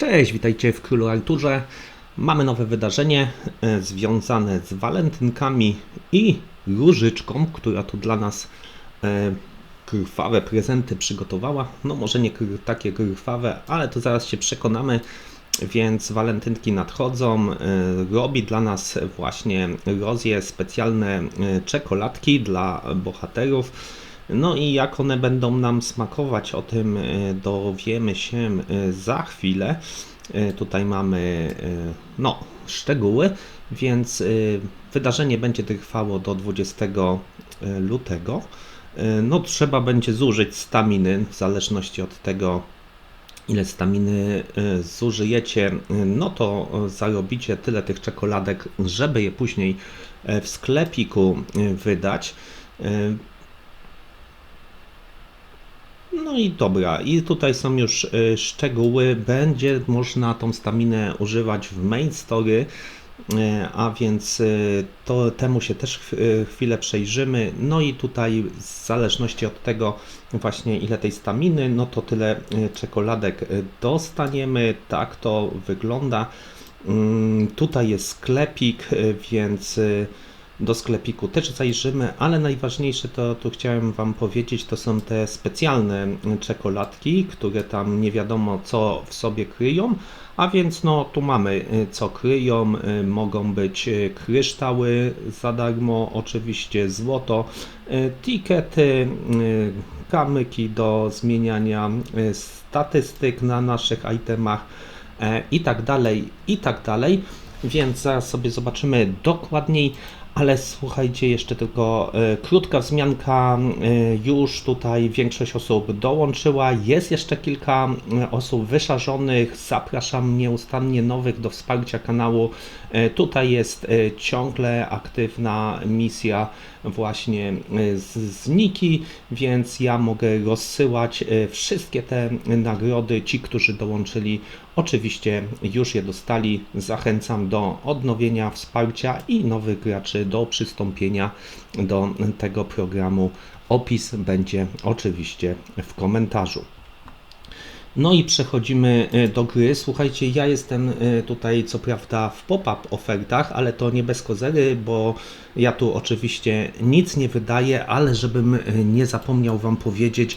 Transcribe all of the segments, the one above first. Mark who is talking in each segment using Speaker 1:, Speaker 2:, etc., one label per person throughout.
Speaker 1: Cześć, witajcie w Królu Arturze. Mamy nowe wydarzenie e, związane z walentynkami i różyczką, która tu dla nas e, krwawe prezenty przygotowała. No może nie takie krwawe, ale to zaraz się przekonamy. Więc walentynki nadchodzą. E, robi dla nas właśnie Rozje specjalne czekoladki dla bohaterów. No i jak one będą nam smakować, o tym e, dowiemy się e, za chwilę. E, Tutaj mamy no, szczegóły, więc wydarzenie będzie trwało do 20 lutego. No, trzeba będzie zużyć staminy w zależności od tego, ile staminy zużyjecie, no to zarobicie tyle tych czekoladek, żeby je później w sklepiku wydać. No i dobra, i tutaj są już y, szczegóły. Będzie można tą staminę używać w main story, y, a więc y, to temu się też ch- chwilę przejrzymy. No i tutaj w zależności od tego właśnie ile tej staminy, no to tyle czekoladek dostaniemy. Tak to wygląda. Mm, Tutaj jest sklepik, więc do sklepiku też zajrzymy, ale najważniejsze to tu chciałem Wam powiedzieć, to są te specjalne czekoladki, które tam nie wiadomo co w sobie kryją, a więc no tu mamy y, co kryją, y, mogą być y, kryształy za darmo, oczywiście złoto, tikety, kamyki do zmieniania statystyk na naszych itemach e, i tak dalej, i tak dalej. Więc zaraz sobie zobaczymy dokładniej, ale słuchajcie, jeszcze tylko e, krótka wzmianka. E, już tutaj większość osób dołączyła. Jest jeszcze kilka e, osób wyszarzonych. Zapraszam nieustannie nowych do wsparcia kanału. Tutaj jest ciągle aktywna misja właśnie e, z, z Niki, więc ja mogę rozsyłać e, wszystkie te nagrody. Ci, którzy dołączyli, oczywiście już je dostali. Zachęcam do odnowienia wsparcia i nowych graczy do przystąpienia do tego programu. Opis będzie oczywiście w komentarzu. No i przechodzimy y, do gry. Słuchajcie, ja jestem y, tutaj co prawda w pop-up ofertach, ale to nie bez kozery, bo ja tu oczywiście nic nie wydaję, ale żebym y, nie zapomniał Wam powiedzieć,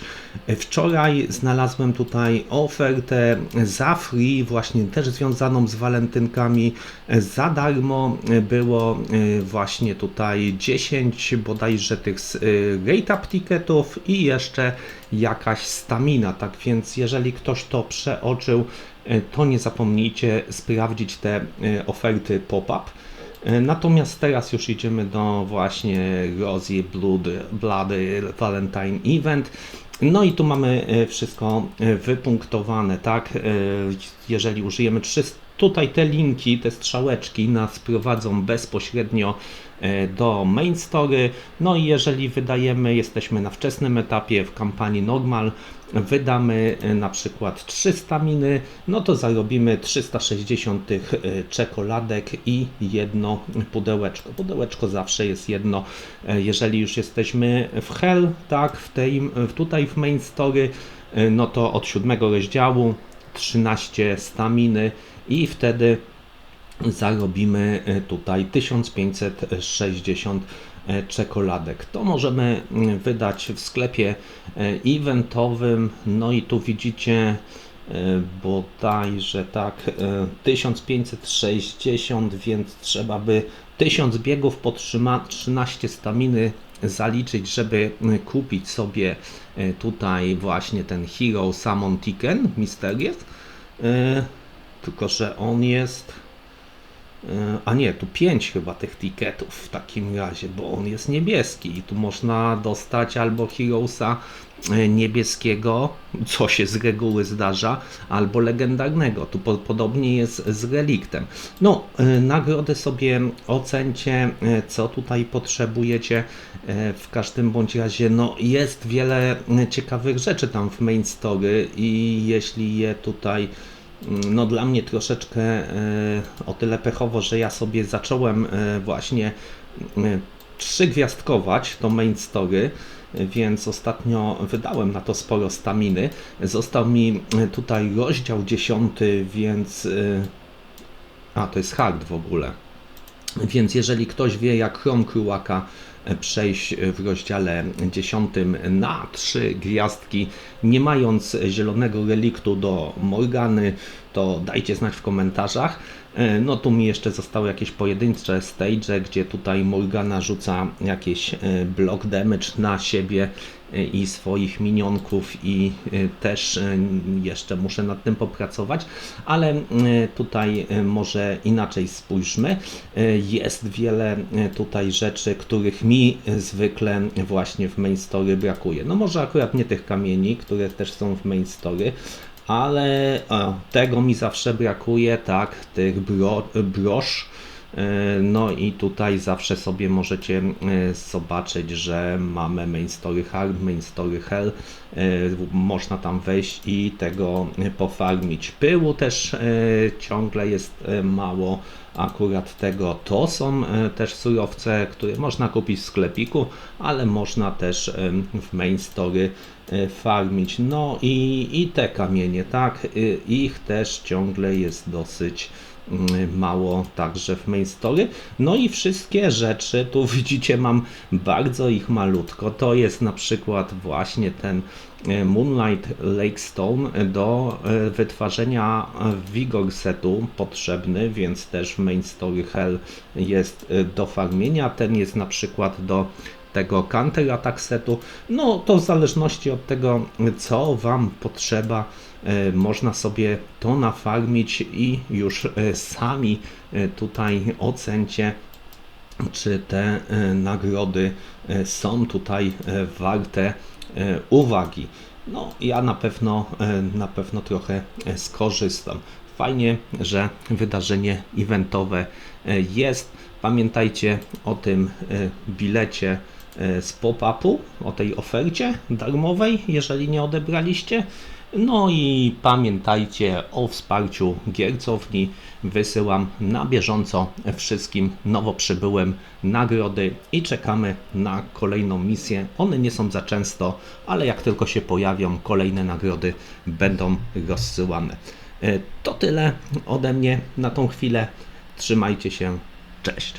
Speaker 1: wczoraj znalazłem tutaj ofertę za free, właśnie też związaną z walentynkami. Za darmo było właśnie tutaj 10 bodajże tych rate up ticketów i jeszcze jakaś stamina. Tak więc, jeżeli ktoś to przeoczył, y, to nie zapomnijcie sprawdzić te y, oferty pop-up. Y, Natomiast teraz już idziemy do właśnie Rosie Blood, Bloody Valentine Event. No i tu mamy wszystko wypunktowane, tak? Jeżeli użyjemy 300, tutaj te linki, te strzałeczki nas prowadzą bezpośrednio e, do main story. No i jeżeli wydajemy, jesteśmy na wczesnym etapie w kampanii normal, wydamy e, na przykład 300 miny, no to zarobimy 360 tych e, czekoladek i jedno pudełeczko. Pudełeczko zawsze jest jedno. Jeżeli już jesteśmy w Hell, tak, w tej, tutaj w main story, no to od siódmego rozdziału 13 staminy i wtedy zarobimy e, tutaj 1560 e, czekoladek. To możemy mm, wydać w sklepie e, eventowym. No i tu widzicie bodajże tak e, 1560, więc trzeba by 1000 biegów po trzyma- 13 staminy zaliczyć, żeby kupić sobie tutaj właśnie ten Hero Summon Ticken Mysterious. Tylko, że on jest E, A nie, tu 5 chyba tych tiketów w takim razie, bo on jest niebieski i tu można dostać albo Heroesa e, niebieskiego, co się z reguły zdarza, albo legendarnego. Tu po, podobnie jest z reliktem. No, e, nagrody sobie ocencie, co tutaj potrzebujecie. W każdym bądź razie, no, jest wiele ciekawych rzeczy tam w main story i jeśli je tutaj no dla mnie troszeczkę e, o tyle pechowo, że ja sobie zacząłem e, właśnie e, trzygwiazdkować to main story więc ostatnio wydałem na to sporo staminy. Został mi tutaj rozdział 10, więc. A, to jest hard w ogóle. Więc jeżeli ktoś wie, jak Chrome Krułaka przejść w rozdziale 10 na trzy gwiazdki, nie mając zielonego reliktu do Morgany, to dajcie znać w komentarzach. E, No tu mi jeszcze zostały jakieś pojedyncze stage, gdzie tutaj Morgana rzuca jakieś e, block damage na siebie i swoich minionków i e, też e, jeszcze muszę nad tym popracować, ale e, tutaj może inaczej spójrzmy. Jest wiele tutaj rzeczy, których mi zwykle właśnie w main story brakuje. No może akurat nie tych kamieni, które też są w main story, ale tego mi zawsze brakuje, tak, tych bro, brosz. E, No i tutaj zawsze sobie możecie e, zobaczyć, że mamy main story hard, main story hell. E, Można tam wejść i tego pofarmić. Pyłu też ciągle jest mało. Akurat tego to są też surowce, które można kupić w sklepiku, ale można też w main story farmić. No i, i te kamienie, tak, ich też ciągle jest dosyć mało także w main story. No i wszystkie rzeczy, tu widzicie mam bardzo ich malutko. To jest na przykład właśnie ten e, Moonlight Lake Stone do e, wytwarzania Vigor setu potrzebny, więc też w main story Hell jest do farmienia. Ten jest na przykład do tego counter attack setu. No to w zależności od tego, co Wam potrzeba, e, można sobie to nafarmić i już e, sami e, tutaj ocencie, czy te nagrody są tutaj warte uwagi. No, ja na pewno, na pewno trochę skorzystam. Fajnie, że wydarzenie eventowe jest. Pamiętajcie o tym bilecie z pop-upu, o tej ofercie darmowej, jeżeli nie odebraliście. No i pamiętajcie o wsparciu giercowni. Wysyłam na bieżąco wszystkim nowo przybyłym nagrody i czekamy na kolejną misję. One nie są za często, ale jak tylko się pojawią, kolejne nagrody będą rozsyłane. E, To tyle ode mnie na tą chwilę. Trzymajcie się. Cześć.